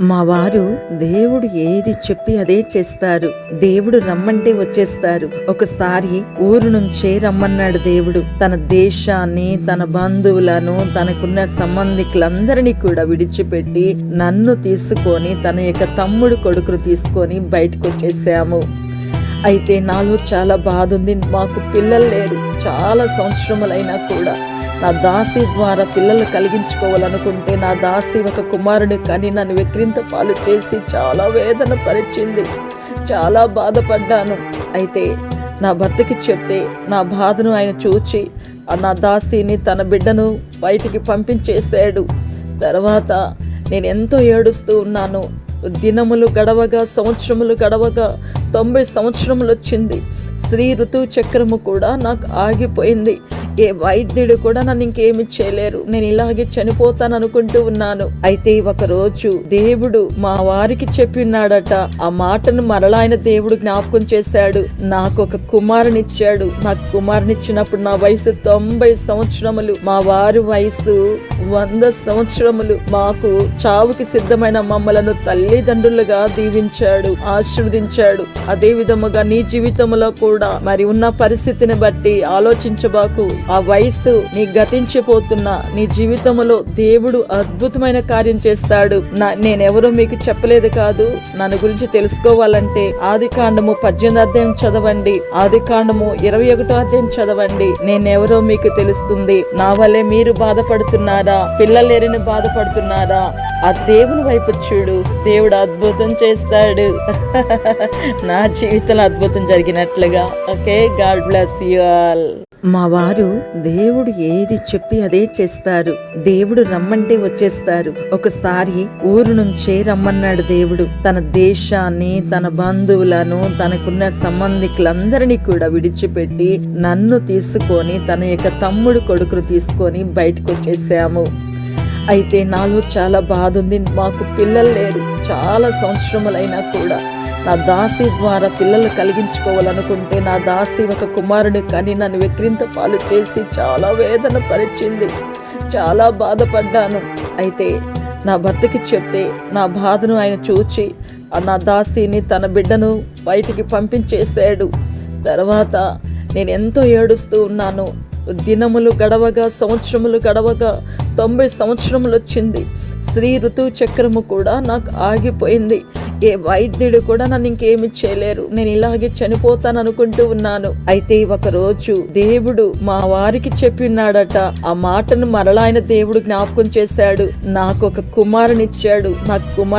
మా వారు దేవుడు ఏది చెప్తే అదే చేస్తారు. దేవుడు రమ్మంటే వచ్చేస్తారు. ఒకసారి ఊరు నుంచే రమ్మన్నాడు దేవుడు. తన దేశాన్ని తన బంధువులను తనకున్న సంబంధికులందరినీ కూడా విడిచిపెట్టి నన్ను తీసుకొని తన యొక్క తమ్ముడు కొడుకును తీసుకొని బయటకు వచ్చేసాము. అయితే నాలో చాలా బాధ ఉంది మాకు పిల్లలు లేరు. చాలా సంవత్సరములైనా కూడా. నా దాసి ద్వారా పిల్లలు కలిగించుకోవాలనుకుంటే నా దాసి ఒక కుమారుడు కానీ నన్ను విక్రింత పాలు చేసి చాలా వేదన పరిచింది. చాలా బాధపడ్డాను. అయితే నా భర్తకి చెప్తే నా బాధను ఆయన చూచి ఆ నా దాసిని తన బిడ్డను బయటికి పంపించేశాడు. తర్వాత నేను ఎంతో ఏడుస్తూ ఉన్నాను. దినములు గడవగా సంవత్సరములు గడవగా తొంభై సంవత్సరములు వచ్చింది స్త్రీ ఋతువు చక్రము కూడా నాకు ఆగిపోయింది. ఏ వైద్యుడు కూడా నన్ను ఇంకేమి చేయలేరు. నేను ఇలాగే చనిపోతాను అనుకుంటూ ఉన్నాను. అయితే ఒక రోజు దేవుడు మా వారికి చెప్పినాడట ఆ మాటను మరలా ఆయన దేవుడు జ్ఞాపకం చేశాడు. నాకు ఒక కుమారునిచ్చాడు. నాకు కుమారునిచ్చినప్పుడు నా వయసు తొంభై సంవత్సరములు. మా వారి వయసు వంద సంవత్సరములు. మాకు చావుకి సిద్ధమైన మమ్మలను తల్లిదండ్రులుగా దీవించాడు ఆశీర్వదించాడు. అదే విధముగా నీ జీవితంలో కూడా మరి ఉన్న పరిస్థితిని బట్టి ఆలోచించబాకు. ఆ వయస్సు నీ గతించిపోతున్నా నీ జీవితంలో దేవుడు అద్భుతమైన కార్యం చేస్తాడు. నా నేనెవరో మీకు చెప్పలేదు కాదు. నన్ను గురించి తెలుసుకోవాలంటే ఆది కాండము పద్దెనిమిది అధ్యాయం చదవండి. ఆది కాండము ఇరవై ఒకటో అధ్యాయం చదవండి. నేనెవరో మీకు తెలుస్తుంది. నా వల్లే మీరు బాధపడుతున్నారా? పిల్లలేరని బాధపడుతున్నారా? ఆ దేవుని వైపు చూడు. దేవుడు అద్భుతం చేస్తాడు. నా జీవితంలో అద్భుతం జరిగినట్లుగా. Okay? God bless you all. మా వారు దేవుడు ఏది చెప్తే అదే చేస్తారు. దేవుడు రమ్మంటే వచ్చేస్తారు. ఒకసారి ఊరు నుంచే రమ్మన్నాడు దేవుడు. తన దేశాన్ని తన బంధువులను తనకున్న సంబంధికులందరినీ కూడా విడిచిపెట్టి నన్ను తీసుకొని తన యొక్క తమ్ముడు కొడుకును తీసుకొని బయటకు వచ్చేసాము. అయితే నాలో చాలా బాధ ఉంది. మాకు పిల్లలు లేరు. చాలా సంవత్సరములైనా కూడా నా దాసి ద్వారా పిల్లలు కలిగించుకోవాలనుకుంటే నా దాసి ఒక కుమారుడు కానీ నన్ను విక్రింత పాలు చేసి చాలా వేదన పరిచింది. చాలా బాధపడ్డాను. అయితే నా భర్తకి చెప్తే నా బాధను ఆయన చూచి ఆ నా దాసిని తన బిడ్డను బయటికి పంపించేశాడు. తర్వాత నేను ఎంతో ఏడుస్తూ ఉన్నాను. దినములు గడవగా సంవత్సరములు గడవగా తొంభై సంవత్సరములు వచ్చింది. స్త్రీ ఋతువు చక్రము కూడా నాకు ఆగిపోయింది. ఏ వైద్యుడు కూడా నన్ను ఇంకేమి చేయలేరు. నేను ఇలాగే చనిపోతాను అనుకుంటూ ఉన్నాను. అయితే ఒకరోజు దేవుడు మా వారికి చెప్పినాడట ఆ మాటను మరలా ఆయన దేవుడు జ్ఞాపకం చేశాడు. నాకు ఒక కుమారునిచ్చాడు. నాకు కుమార్